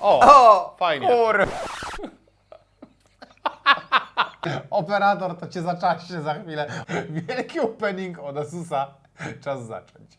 O, O! fajnie. Kur... Operator, to cię zaczaśnie za chwilę. Wielki opening od Asusa. Czas zacząć.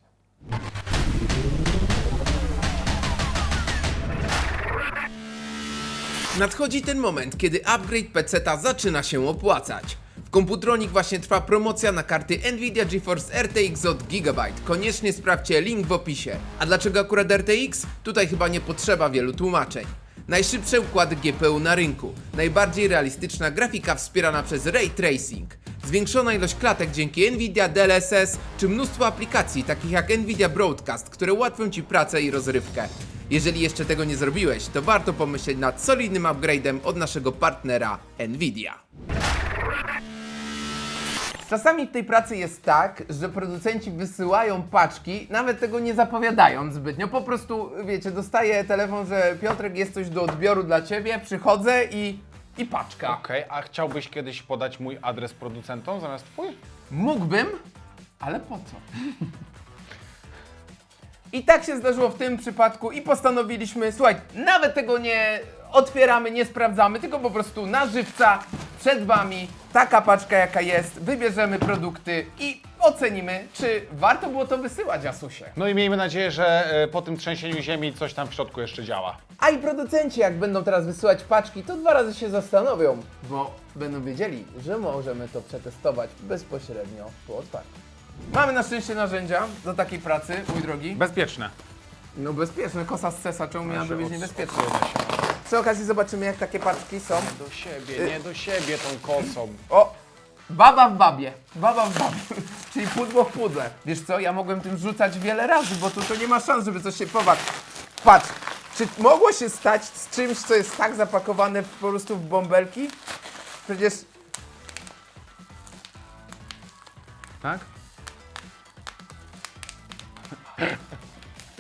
Nadchodzi ten moment, kiedy upgrade peceta zaczyna się opłacać. Komputronik właśnie trwa promocja na karty Nvidia GeForce RTX od Gigabyte. Koniecznie sprawdźcie link w opisie. A dlaczego akurat RTX? Tutaj chyba nie potrzeba wielu tłumaczeń. Najszybsze układy GPU na rynku, najbardziej realistyczna grafika wspierana przez Ray Tracing, zwiększona ilość klatek dzięki Nvidia DLSS, czy mnóstwo aplikacji takich jak Nvidia Broadcast, które ułatwią Ci pracę i rozrywkę. Jeżeli jeszcze tego nie zrobiłeś, to warto pomyśleć nad solidnym upgrade'em od naszego partnera Nvidia. Czasami w tej pracy jest tak, że producenci wysyłają paczki, nawet tego nie zapowiadając zbytnio. Po prostu, wiecie, dostaję telefon, że Piotrek jest coś do odbioru dla ciebie, przychodzę i, i paczka. Okej, a chciałbyś kiedyś podać mój adres producentom zamiast twój? Mógłbym, ale po co? I tak się zdarzyło w tym przypadku i postanowiliśmy, słuchaj, nawet tego nie otwieramy, nie sprawdzamy, tylko po prostu na żywca przed wami taka paczka jaka jest, wybierzemy produkty i ocenimy, czy warto było to wysyłać Asusie. No i miejmy nadzieję, że e, po tym trzęsieniu ziemi coś tam w środku jeszcze działa. A i producenci, jak będą teraz wysyłać paczki, to dwa razy się zastanowią, bo będą wiedzieli, że możemy to przetestować bezpośrednio po otwarciu. Mamy na szczęście narzędzia do takiej pracy, mój drogi. Bezpieczne. No bezpieczne, kosa z cesa, czemu miałaby być niebezpieczna? Przy okazji zobaczymy jak takie paczki są. Do siebie, nie do siebie tą kosą. O! Baba w babie, baba w babie, czyli pudło w pudle. Wiesz co, ja mogłem tym rzucać wiele razy, bo tu to nie ma szans, żeby coś się powad. Patrz, czy mogło się stać z czymś, co jest tak zapakowane po prostu w bąbelki? Przecież... Tak?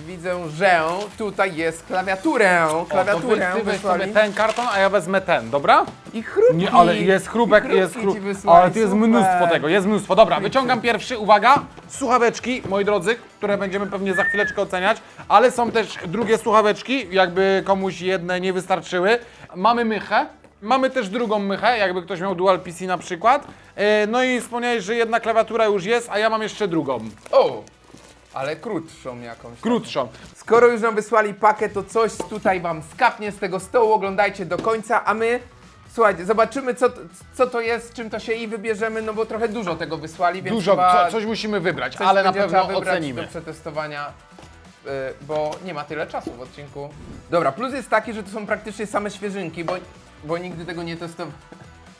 Widzę, że tutaj jest klawiaturę, klawiaturę ty weź wysłali. sobie ten karton, a ja wezmę ten, dobra? I chrupki. Nie, ale jest chrupek, I chrupki jest ci chrupek. wysłali, Ale tu jest super. mnóstwo tego, jest mnóstwo. Dobra, wyciągam pierwszy, uwaga, słuchaweczki, moi drodzy, które będziemy pewnie za chwileczkę oceniać, ale są też drugie słuchaweczki, jakby komuś jedne nie wystarczyły. Mamy mychę. Mamy też drugą mychę, jakby ktoś miał Dual PC na przykład. E, No i wspomniałeś, że jedna klawiatura już jest, a ja mam jeszcze drugą, O! Ale krótszą jakąś. krótszą. Skoro już nam wysłali pakę, to coś tutaj wam skapnie z tego stołu, oglądajcie do końca, a my, słuchajcie, zobaczymy co, co to jest, czym to się i wybierzemy, no bo trochę dużo tego wysłali, więc Dużo, chyba co, coś musimy wybrać, coś ale na będzie pewno trzeba wybrać ocenimy. do przetestowania, y, bo nie ma tyle czasu w odcinku. Dobra, plus jest taki, że to są praktycznie same świeżynki, bo, bo nigdy tego nie testowałem.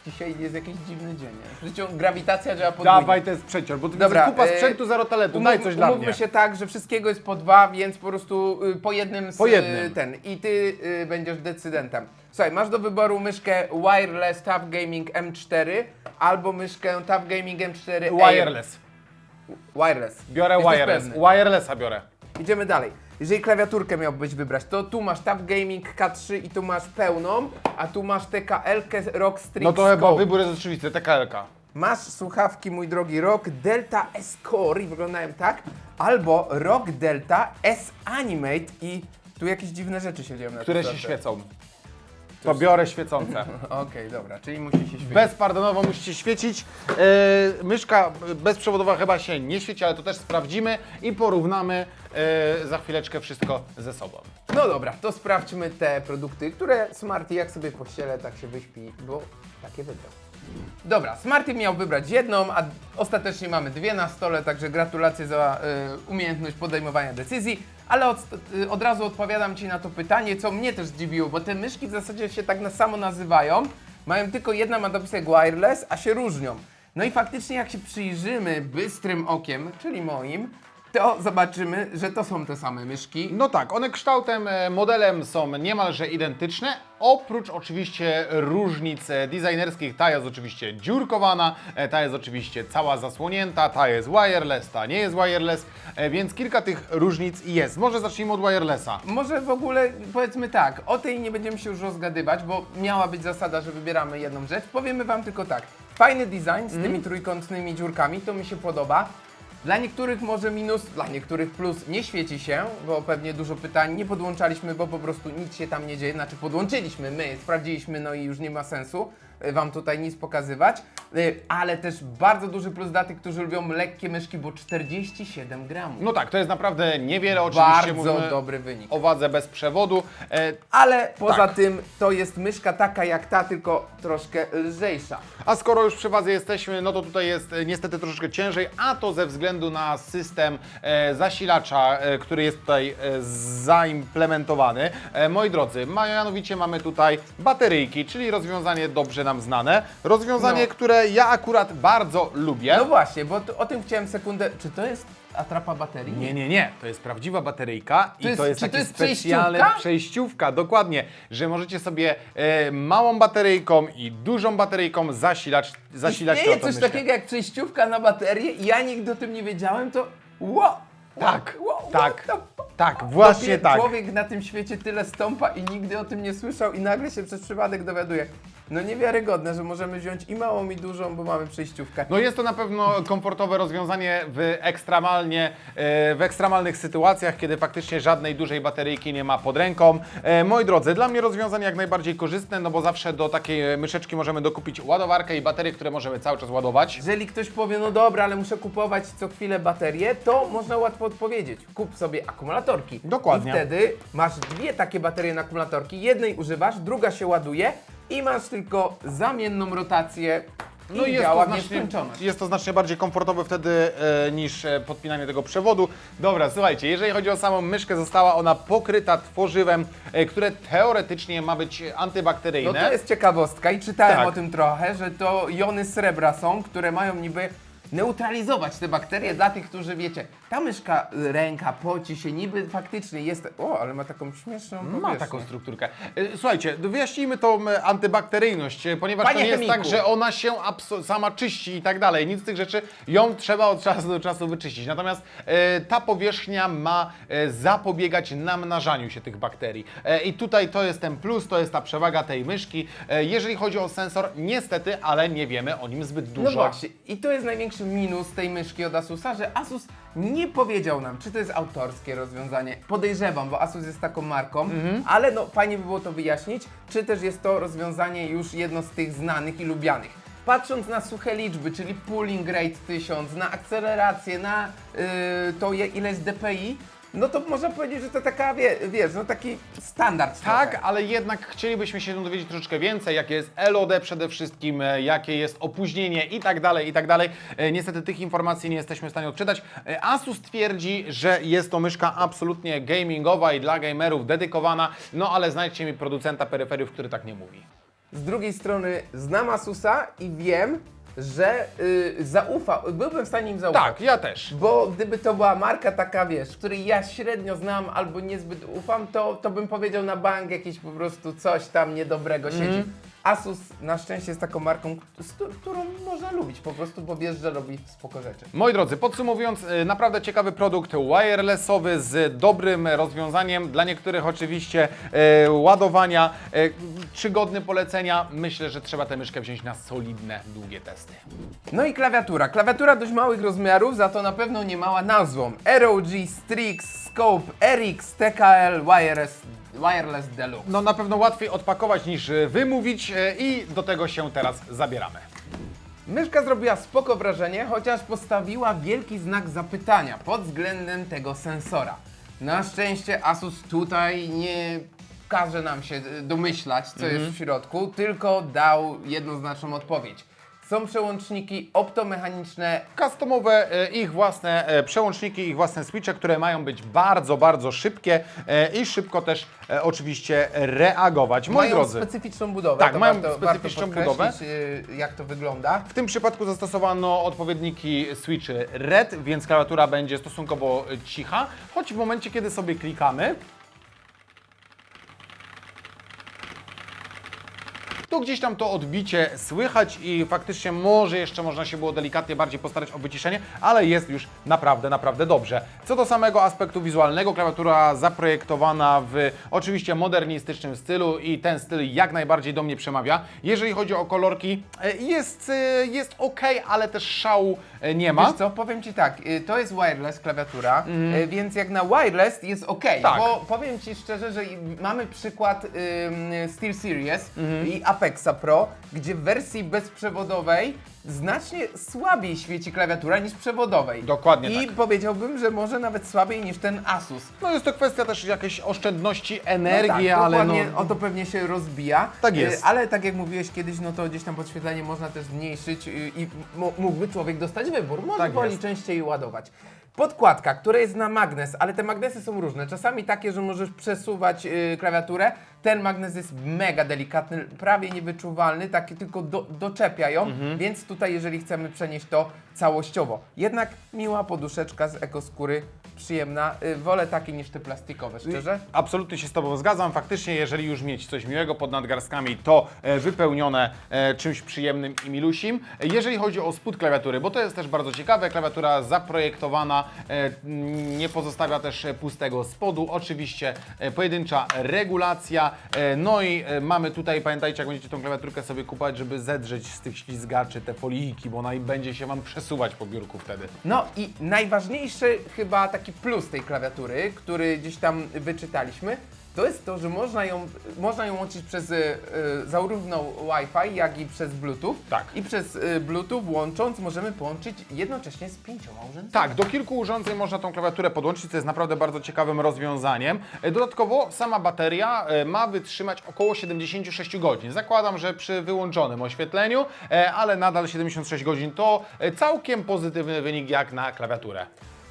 Dzisiaj jest jakiś dziwny dzień, nie? W życiu grawitacja działa podwójnie. Dawaj ten sprzęcior, bo ty Dobra, kupa e, sprzętu zero talentu, Umów- daj coś dla umówmy mnie. się tak, że wszystkiego jest po dwa, więc po prostu y, po jednym z Po jednym. y, ten. I ty y, będziesz decydentem. Słuchaj, masz do wyboru myszkę Wireless Tough Gaming M4 albo myszkę Tough Gaming M4 Air. Wireless. Wireless. Biorę Jesteś wireless. pewny? Wirelessa biorę. Idziemy dalej. Jeżeli klawiaturkę miałbyś wybrać, to tu masz Tough Gaming K3 i tu masz pełną, a tu masz TKL Rock Strix No to chyba Scope. wybór jest oczywisty, TKL-ka. Masz słuchawki, mój drogi, ROG Delta S Core i wyglądają tak, albo ROG Delta S Animate i tu jakieś dziwne rzeczy się dzieją na które się świecą. To biorę świecące. Okej, dobra, czyli musi się świecić. Bezpardonowo musicie świecić. E, myszka bezprzewodowa chyba się nie świeci, ale to też sprawdzimy i porównamy e, za chwileczkę wszystko ze sobą. No dobra, to sprawdźmy te produkty, które Smarty jak sobie pościele, tak się wyśpi, bo takie wybrał. Dobra, Smarty miał wybrać jedną, a ostatecznie mamy dwie na stole, także gratulacje za y, umiejętność podejmowania decyzji, ale od, y, od razu odpowiadam Ci na to pytanie, co mnie też zdziwiło, bo te myszki w zasadzie się tak na samo nazywają, mają tylko jedna ma dopisek wireless, a się różnią. No i faktycznie jak się przyjrzymy bystrym okiem, czyli moim, to zobaczymy, że to są te same myszki. No tak, one kształtem, e, modelem są niemalże identyczne, oprócz oczywiście różnic e, designerskich. Ta jest oczywiście dziurkowana, e, ta jest oczywiście cała zasłonięta, ta jest wireless, ta nie jest wireless, e, więc kilka tych różnic jest. Może zacznijmy od wirelessa. Może w ogóle powiedzmy tak, o tej nie będziemy się już rozgadywać, bo miała być zasada, że wybieramy jedną rzecz. Powiemy Wam tylko tak, fajny design z tymi trójkątnymi dziurkami, to mi się podoba. Dla niektórych może minus, dla niektórych plus nie świeci się, bo pewnie dużo pytań nie podłączaliśmy, bo po prostu nic się tam nie dzieje. Znaczy podłączyliśmy my, sprawdziliśmy, no i już nie ma sensu y, Wam tutaj nic pokazywać. Y, Ale też bardzo duży plus dla tych, którzy lubią lekkie myszki, bo 47 gramów. No tak, to jest naprawdę niewiele, oczywiście bardzo dobry wynik. o wadze bez przewodu. E, Ale poza Tak. tym to jest myszka taka jak ta, tylko troszkę lżejsza. A skoro już przy wadze jesteśmy, no to tutaj jest e, niestety troszeczkę ciężej, a to ze względu na system e, zasilacza, e, który jest tutaj e, zaimplementowany. E, moi drodzy, mianowicie mamy tutaj bateryjki, czyli rozwiązanie dobrze nam znane. Rozwiązanie, No. które ja akurat bardzo lubię. No właśnie, bo to, o tym chciałem sekundę. Czy to jest atrapa baterii? Nie, nie, nie. To jest prawdziwa bateryjka i jest- to jest czy taki to jest specjalny przejściówka? przejściówka, dokładnie, że możecie sobie e, małą bateryjką i dużą bateryjką zasilać, zasilać Istnieje tą coś myszkę. takiego jak przejściówka na baterię i ja nigdy o tym nie wiedziałem, to wow! Tak, tak, the- tak, właśnie Dopiero tak. Człowiek na tym świecie tyle stąpa i nigdy o tym nie słyszał i nagle się przez przypadek dowiaduje. No niewiarygodne, że możemy wziąć i małą i dużą, bo mamy przejściówkę. No jest to na pewno komfortowe rozwiązanie w ekstremalnie, e, w ekstremalnych sytuacjach, kiedy faktycznie żadnej dużej bateryjki nie ma pod ręką. E, Moi drodzy, dla mnie rozwiązanie jak najbardziej korzystne, no bo zawsze do takiej myszeczki możemy dokupić ładowarkę i baterie, które możemy cały czas ładować. Jeżeli ktoś powie, no dobra, ale muszę kupować co chwilę baterię, to można łatwo odpowiedzieć. Kup sobie akumulatorki. Dokładnie. I wtedy masz dwie takie baterie na akumulatorki. Jednej używasz, druga się ładuje i masz tylko zamienną rotację. No i jest działa to, w znacznie, nieskończoność. jest to znacznie bardziej komfortowe wtedy e, niż e, podpinanie tego przewodu. Dobra, słuchajcie, jeżeli chodzi o samą myszkę, została ona pokryta tworzywem, e, które teoretycznie ma być No antybakteryjne. to jest ciekawostka i czytałem Tak. o tym trochę, że to jony srebra są, które mają niby neutralizować te bakterie dla tych, którzy wiecie, ta myszka y, ręka poci się niby faktycznie jest, o, ale ma taką śmieszną Ma powierzchnię. taką strukturkę. E, Słuchajcie, wyjaśnijmy tą e, antybakteryjność, e, ponieważ Panie to nie jest chemiku. tak, że ona się abso- sama czyści i tak dalej. Nic z tych rzeczy, ją trzeba od czasu do czasu wyczyścić. Natomiast e, ta powierzchnia ma e, zapobiegać namnażaniu się tych bakterii. E, I tutaj to jest ten plus, to jest ta przewaga tej myszki. E, jeżeli chodzi o sensor, niestety, ale nie wiemy o nim zbyt dużo. No właśnie, i to jest największy minus tej myszki od Asusa, że Asus nie powiedział nam, czy to jest autorskie rozwiązanie. Podejrzewam, bo Asus jest taką marką, Mhm. ale no fajnie by było to wyjaśnić, czy też jest to rozwiązanie już jedno z tych znanych i lubianych. Patrząc na suche liczby, czyli pooling rate 1000, na akcelerację, na yy, to ile jest DPI, no to można powiedzieć, że to taka, wie, wiesz, no taki standard Tak, trochę. ale jednak chcielibyśmy się dowiedzieć troszeczkę więcej, jakie jest LOD przede wszystkim, e, jakie jest opóźnienie i tak dalej, i tak dalej. E, Niestety tych informacji nie jesteśmy w stanie odczytać. E, Asus twierdzi, że jest to myszka absolutnie gamingowa i dla gamerów dedykowana, no ale znajdźcie mi producenta peryferiów, który tak nie mówi. Z drugiej strony znam Asusa i wiem, że y, zaufa, byłbym w stanie im zaufać. Tak, ja też. Bo gdyby to była marka taka, wiesz, której ja średnio znam albo niezbyt ufam, to, to bym powiedział na bank jakieś po prostu coś tam niedobrego siedzi. Asus na szczęście jest taką marką, z któ- którą można lubić po prostu, bo wiesz, że robi spoko rzeczy. Moi drodzy, podsumowując, y, naprawdę ciekawy produkt wirelessowy z dobrym rozwiązaniem. Dla niektórych oczywiście e, ładowania, e, czy godny polecenia. Myślę, że trzeba tę myszkę wziąć na solidne, długie testy. No i klawiatura. Klawiatura dość małych rozmiarów, za to na pewno nie mała nazwą. ROG Strix Scope RX TKL Wireless, Wireless Deluxe. No na pewno łatwiej odpakować niż e, wymówić e, i do tego się teraz zabieramy. Myszka zrobiła spoko wrażenie, chociaż postawiła wielki znak zapytania pod względem tego sensora. Na szczęście Asus tutaj nie każe nam się y, domyślać, co jest w środku, tylko dał jednoznaczną odpowiedź. Są przełączniki optomechaniczne, Customowe e, ich własne e, przełączniki, ich własne switche, które mają być bardzo, bardzo szybkie e, i szybko też oczywiście reagować. Moi mają drodzy, specyficzną budowę. Tak, to mają warto, specyficzną warto budowę. jak to wygląda. w tym przypadku zastosowano odpowiedniki switchy RED, więc klawiatura będzie stosunkowo cicha, choć w momencie, kiedy sobie klikamy, to gdzieś tam to odbicie słychać i faktycznie może jeszcze można się było delikatnie bardziej postarać o wyciszenie, ale jest już naprawdę, naprawdę dobrze. Co do samego aspektu wizualnego, klawiatura zaprojektowana w oczywiście modernistycznym stylu i ten styl jak najbardziej do mnie przemawia. Jeżeli chodzi o kolorki, e, jest, e, jest ok, ale też szału e, nie ma. Wiesz co, powiem Ci tak, to jest wireless klawiatura, y, więc jak na wireless jest ok. Tak. bo powiem Ci szczerze, że mamy przykład ym, Steel Series Mhm. i Apexa Pro, gdzie w wersji bezprzewodowej znacznie słabiej świeci klawiatura niż przewodowej. Dokładnie I tak. powiedziałbym, że może nawet słabiej niż ten Asus. No jest to kwestia też jakiejś oszczędności No energii, tak, ale no... o to pewnie się rozbija. Tak jest. Ale tak jak mówiłeś kiedyś, no to gdzieś tam podświetlenie można też zmniejszyć y, i mógłby człowiek dostać wybór. Może Tak woli częściej ładować. Podkładka, która jest na magnes, ale te magnesy są różne. Czasami takie, że możesz przesuwać y, klawiaturę. Ten magnes jest mega delikatny, prawie niewyczuwalny, taki tylko do, doczepia ją, Mhm. więc tutaj jeżeli chcemy przenieść to całościowo. Jednak miła poduszeczka z ekoskóry, przyjemna. Y, wolę takie niż te plastikowe, szczerze. Absolutnie się z Tobą zgadzam. Faktycznie, jeżeli już mieć coś miłego pod nadgarstkami, to e, wypełnione e, czymś przyjemnym i milusim. E, Jeżeli chodzi o spód klawiatury, bo to jest też bardzo ciekawe, klawiatura zaprojektowana e, nie pozostawia też e, pustego spodu. Oczywiście e, pojedyncza regulacja. E, no i e, mamy tutaj, pamiętajcie, jak będziecie tą klawiaturkę sobie kupować, żeby zedrzeć z tych ślizgaczy te folijki, bo ona i będzie się Wam przesuwać po biurku wtedy. No i najważniejszy chyba taki plus tej klawiatury, który gdzieś tam wyczytaliśmy, to jest to, że można ją, można ją łączyć przez y, zarówno Wi-Fi, jak i przez Bluetooth. Tak. I przez y, Bluetooth łącząc możemy połączyć jednocześnie z pięcioma urządzeniami. Tak, do kilku urządzeń można tą klawiaturę podłączyć, co jest naprawdę bardzo ciekawym rozwiązaniem. Dodatkowo sama bateria ma wytrzymać około 76 godzin. Zakładam, że przy wyłączonym oświetleniu, ale nadal 76 godzin to całkiem pozytywny wynik jak na klawiaturę.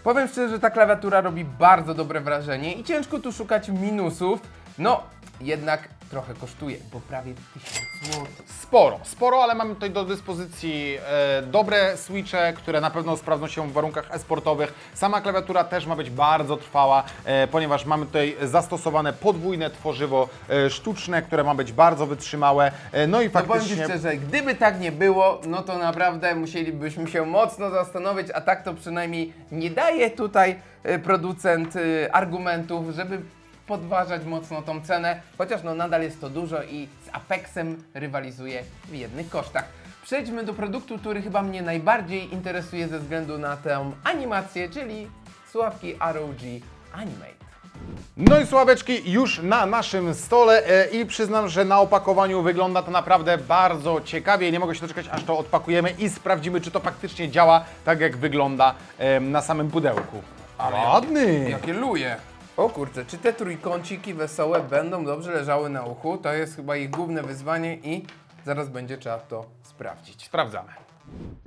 Powiem szczerze, że ta klawiatura robi bardzo dobre wrażenie i ciężko tu szukać minusów. No, jednak trochę kosztuje, bo prawie 1000 zł. Sporo, sporo, ale mamy tutaj do dyspozycji e, dobre switche, które na pewno sprawdzą się w warunkach e-sportowych. Sama klawiatura też ma być bardzo trwała, e, ponieważ mamy tutaj zastosowane podwójne tworzywo e, sztuczne, które ma być bardzo wytrzymałe. E, no i No powiem Ci faktycznie... szczerze, gdyby tak nie było, no to naprawdę musielibyśmy się mocno zastanowić, a tak to przynajmniej nie daje tutaj y, producent y, argumentów, żeby podważać mocno tą cenę, chociaż no nadal jest to dużo i z Apexem rywalizuje w jednych kosztach. Przejdźmy do produktu, który chyba mnie najbardziej interesuje ze względu na tę animację, czyli słuchawki ROG Animate. No i sławeczki już na naszym stole e, i przyznam, że na opakowaniu wygląda to naprawdę bardzo ciekawie. Nie mogę się doczekać, aż to odpakujemy i sprawdzimy, czy to faktycznie działa tak, jak wygląda na samym pudełku. Ładny! Jakie luje. O kurczę, czy te trójkąciki wesołe będą dobrze leżały na uchu? To jest chyba ich główne wyzwanie i zaraz będzie trzeba to sprawdzić. Sprawdzamy.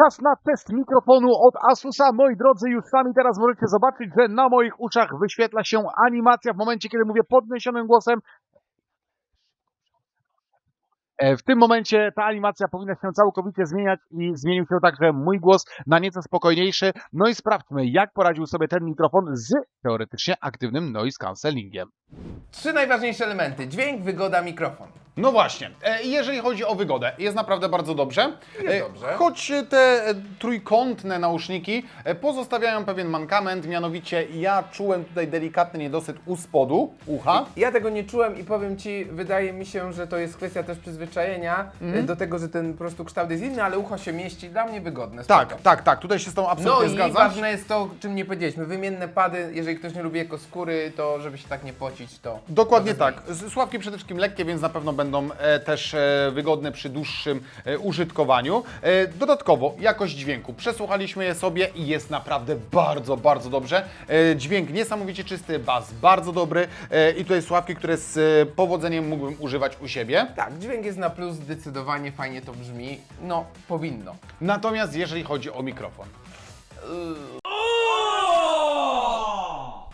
Czas na test mikrofonu od Asusa. Moi drodzy, już sami teraz możecie zobaczyć, że na moich uszach wyświetla się animacja w momencie, kiedy mówię podniesionym głosem. E, W tym momencie ta animacja powinna się całkowicie zmieniać i zmienił się także mój głos na nieco spokojniejszy. No i sprawdźmy, jak poradził sobie ten mikrofon z teoretycznie aktywnym noise cancellingiem. Trzy najważniejsze elementy. Dźwięk, wygoda, mikrofon. No właśnie, e, jeżeli chodzi o wygodę, jest naprawdę bardzo dobrze. Jest E, dobrze. Choć te e, trójkątne nauszniki e, pozostawiają pewien mankament, mianowicie ja czułem tutaj delikatny niedosyt u spodu ucha. Ja tego nie czułem i powiem Ci, wydaje mi się, że to jest kwestia też przyzwyczajenia Mhm. do tego, że ten po prostu kształt jest inny, ale ucho się mieści. Dla mnie wygodne. Tak, spoko. tak, tak, tutaj się z tą No absolutnie i zgadzam. ważne jest to, o czym nie powiedzieliśmy. Wymienne pady, jeżeli ktoś nie lubi ekoskóry, to żeby się tak nie pocić, to... Dokładnie tak. Z- Słuchawki przede wszystkim lekkie, więc na pewno będą e, też e, wygodne przy dłuższym e, użytkowaniu. Dodatkowo jakość dźwięku. Przesłuchaliśmy je sobie i jest naprawdę bardzo, bardzo dobrze. Dźwięk niesamowicie czysty, bas bardzo dobry i tutaj słuchawki, które z powodzeniem mógłbym używać u siebie. Tak, dźwięk jest na plus, zdecydowanie fajnie to brzmi. No, powinno. Natomiast jeżeli chodzi o mikrofon.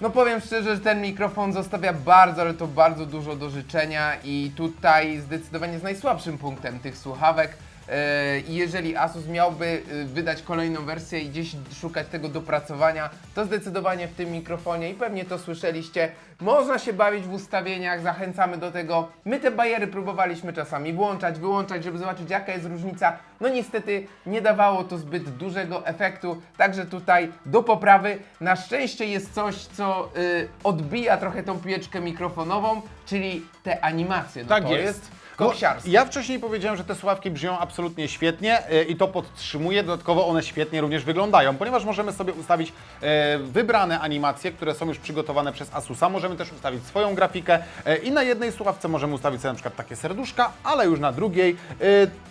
No powiem szczerze, że ten mikrofon zostawia bardzo, ale to bardzo dużo do życzenia i tutaj zdecydowanie jest najsłabszym punktem tych słuchawek. E, I jeżeli Asus miałby y, wydać kolejną wersję i gdzieś szukać tego dopracowania, to zdecydowanie w tym mikrofonie i pewnie to słyszeliście, można się bawić w ustawieniach, zachęcamy do tego. My te bajery próbowaliśmy czasami włączać, wyłączać, żeby zobaczyć jaka jest różnica. No niestety nie dawało to zbyt dużego efektu, także tutaj do poprawy. Na szczęście jest coś, co y, odbija trochę tą piłeczkę mikrofonową, czyli te animacje. No Tak to jest. jest Ja wcześniej powiedziałem, że te słuchawki brzmią absolutnie świetnie e, i to podtrzymuję. Dodatkowo one świetnie również wyglądają, ponieważ możemy sobie ustawić e, wybrane animacje, które są już przygotowane przez Asusa. Możemy też ustawić swoją grafikę e, i na jednej słuchawce możemy ustawić sobie na przykład takie serduszka, ale już na drugiej e,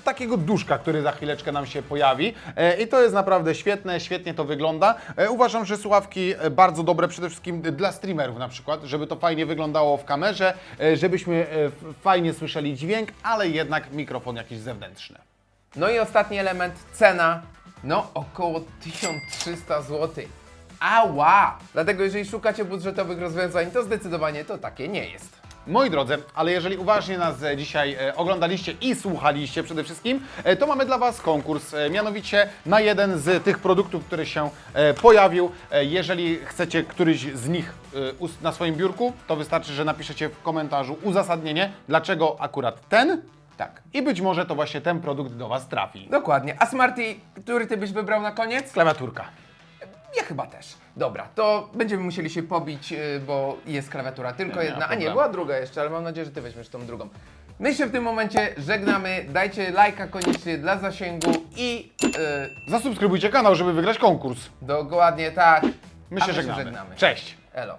takiego duszka, który za chwileczkę nam się pojawi. E, I to jest naprawdę świetne, świetnie to wygląda. E, Uważam, że słuchawki e, bardzo dobre przede wszystkim dla streamerów na przykład, żeby to fajnie wyglądało w kamerze, e, żebyśmy e, f- fajnie słyszeli dźwięk, ale jednak mikrofon jakiś zewnętrzny. No i ostatni element, cena, no około 1300 zł. Ała! Dlatego jeżeli szukacie budżetowych rozwiązań, to zdecydowanie to takie nie jest. Moi drodzy, ale jeżeli uważnie nas e, dzisiaj e, oglądaliście i słuchaliście przede wszystkim, e, to mamy dla Was konkurs, mianowicie na jeden z tych produktów, który się pojawił. Jeżeli chcecie któryś z nich na swoim biurku, to wystarczy, że napiszecie w komentarzu uzasadnienie, dlaczego akurat ten Tak. i być może to właśnie ten produkt do Was trafi. Dokładnie. A Smarty, który ty byś wybrał na koniec? Klawiaturka. Ja chyba też. Dobra, to będziemy musieli się pobić, yy, bo jest klawiatura tylko Nie, nie jedna. A nie, problemu. była druga jeszcze, ale mam nadzieję, że ty weźmiesz tą drugą. My się w tym momencie żegnamy. Dajcie lajka koniecznie dla zasięgu i yy, Zasubskrybujcie kanał, żeby wygrać konkurs. dokładnie tak. My A się żegnamy. żegnamy. Cześć. Elo.